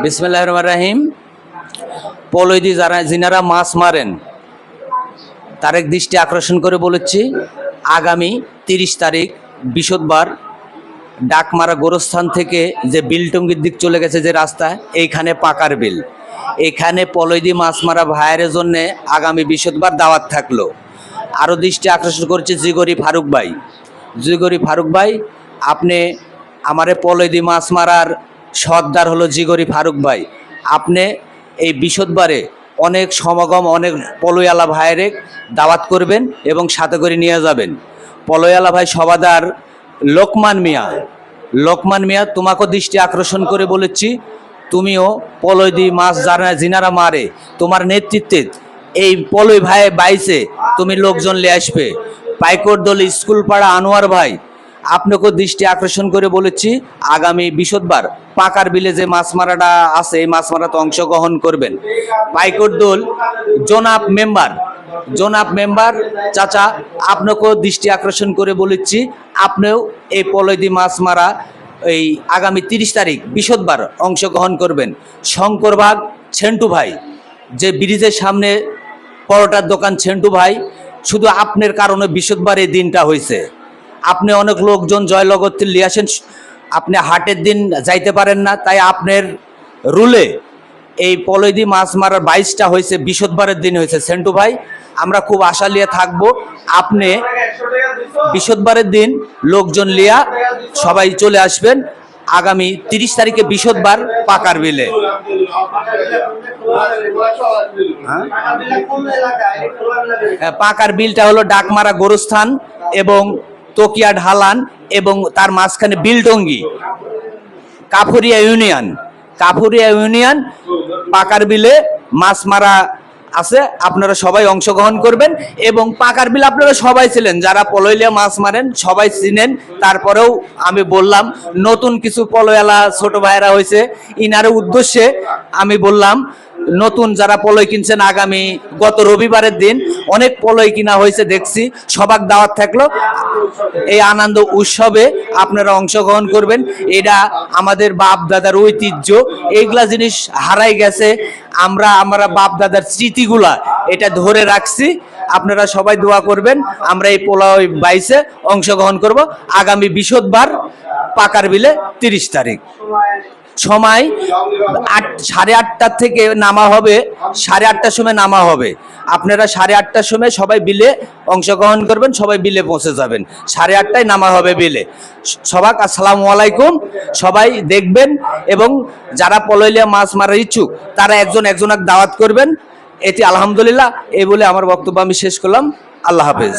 বিসমিল্লাহ রহমান রাহিম। পলৈদি যারা যিনারা মাছ মারেন তার এক দৃষ্টি আকর্ষণ করে বলেছি, আগামী তিরিশ তারিখ বৃহস্পতিবার ডাকমারা গোরস্থান থেকে যে বিলটঙ্গির দিক চলে গেছে যে রাস্তা, এইখানে পাকার বিল। এখানে পলৈদি মাছ মারা ভাইয়ের জন্য আগামী বৃহস্পতিবার দাওয়াত থাকল। আরও দৃষ্টি আকর্ষণ করছে জিগরি ফারুক ভাই। জিগরি ফারুক ভাই, আপনি আমারে পলৈদি মাছ মারার সর্দার হলো জিগরি ফারুক ভাই। আপনি এই বৃহস্পতিবারে অনেক সমাগম, অনেক পলয়ালা ভাইয়েরে দাওয়াত করবেন এবং সাথে করে নিয়ে যাবেন। পলয়ালা ভাই সবাদার লোকমান মিয়া। লোকমান মিয়া তোমাকে দৃষ্টি আকর্ষণ করে বলেছি, তুমিও পলয় মাছ যারা জিনারা মারে। তোমার নেতৃত্বে এই পলয় ভাই বাইসে তুমি লোকজন নিয়ে আসবে। পাইকর দল স্কুল পাড়া আনোয়ার ভাই আপনাকে দৃষ্টি আকর্ষণ করে বলেছি, আগামী বৃহস্পতিবার পাকার বিলে যে মাছ মারাটা আছে, এই মাছ মারাতে অংশগ্রহণ করবেন। পাইকর দোল, জোনাব মেম্বার জোনাব মেম্বার, চাচা, আপনাকেও দৃষ্টি আকর্ষণ করে বলেছি, আপনিও এই পলয়দি মাছ মারা এই আগামী তিরিশ তারিখ বৃহস্পতিবার অংশগ্রহণ করবেন। শঙ্করবাগ, ছেন্টু ভাই, যে ব্রিজের সামনে পরোটার দোকান ছেন্টু ভাই, শুধু আপনার কারণে বৃহস্পতিবার এই দিনটা হয়েছে। আপনি অনেক লোকজন জয়লগত লিয়ে আসেন আপনি হাটের দিন যাইতে পারেন না তাই আপনার রুলে এই পলৈদি মাছ মারার বাইশটা হয়েছে বৃহস্পতিবারের দিন হয়েছে সেন্টু ভাই আমরা খুব আশা লিয়ে থাকব আপনি বৃহস্পতিবারের দিন লোকজন লিয়া সবাই চলে আসবেন আগামী তিরিশ তারিখে বৃহস্পতিবার পাকার বিলে? হ্যাঁ, পাকার বিলটা হলো ডাকমারা গোরস্থান এবং তকিয়া ঢালান এবং তার মাঝখানে বিলডঙ্গি কাফুরিয়া ইউনিয়ন। কাফুরিয়া ইউনিয়ন পাকার বিলে মাছ মারা আছে, আপনারা সবাই অংশগ্রহণ করবেন। এবং পাকার বিল আপনারা সবাই ছিলেন, যারা পলইলিয়া মাছ মারেন, সবাই চিনেন। তারপরেও আমি বললাম, নতুন কিছু পলয়ালা ছোট ভাইয়েরা হয়েছে, ইনার উদ্দেশ্যে আমি বললাম নতুন যারা পলয় কিনছেন আগামী গত রবিবারের দিন, অনেক পলয় কিনা হয়েছে দেখছি। সবাক দাওয়াত থাকল। এই আনন্দ উৎসবে আপনারা অংশগ্রহণ করবেন। এটা আমাদের বাপ দাদার ঐতিহ্য। এইগুলা জিনিস হারাই গেছে। আমরা আমরা বাপ দাদার স্মৃতিগুলা এটা ধরে রাখছি। আপনারা সবাই দোয়া করবেন। আমরা এই পোলাও বাইসে অংশগ্রহণ করব। আগামী বৃহস্পতিবার পাকার বিলে তিরিশ তারিখ। সময় আট, সাড়ে আটটার থেকে নামা হবে। সাড়ে আটটার সময় নামা হবে। আপনারা সাড়ে আটটার সময় সবাই বিলে অংশগ্রহণ করবেন, সবাই বিলে পৌঁছে যাবেন। সাড়ে আটটায় নামা হবে বিলে। সবাক, আসসালামু আলাইকুম। সবাই দেখবেন এবং যারা পলইলিয়া মাছ মারার ইচ্ছুক, তারা একজন একজনক দাওয়াত করবেন। এটি আলহামদুলিল্লাহ এই বলে আমার বক্তব্য আমি শেষ করলাম। আল্লাহ হাফেজ।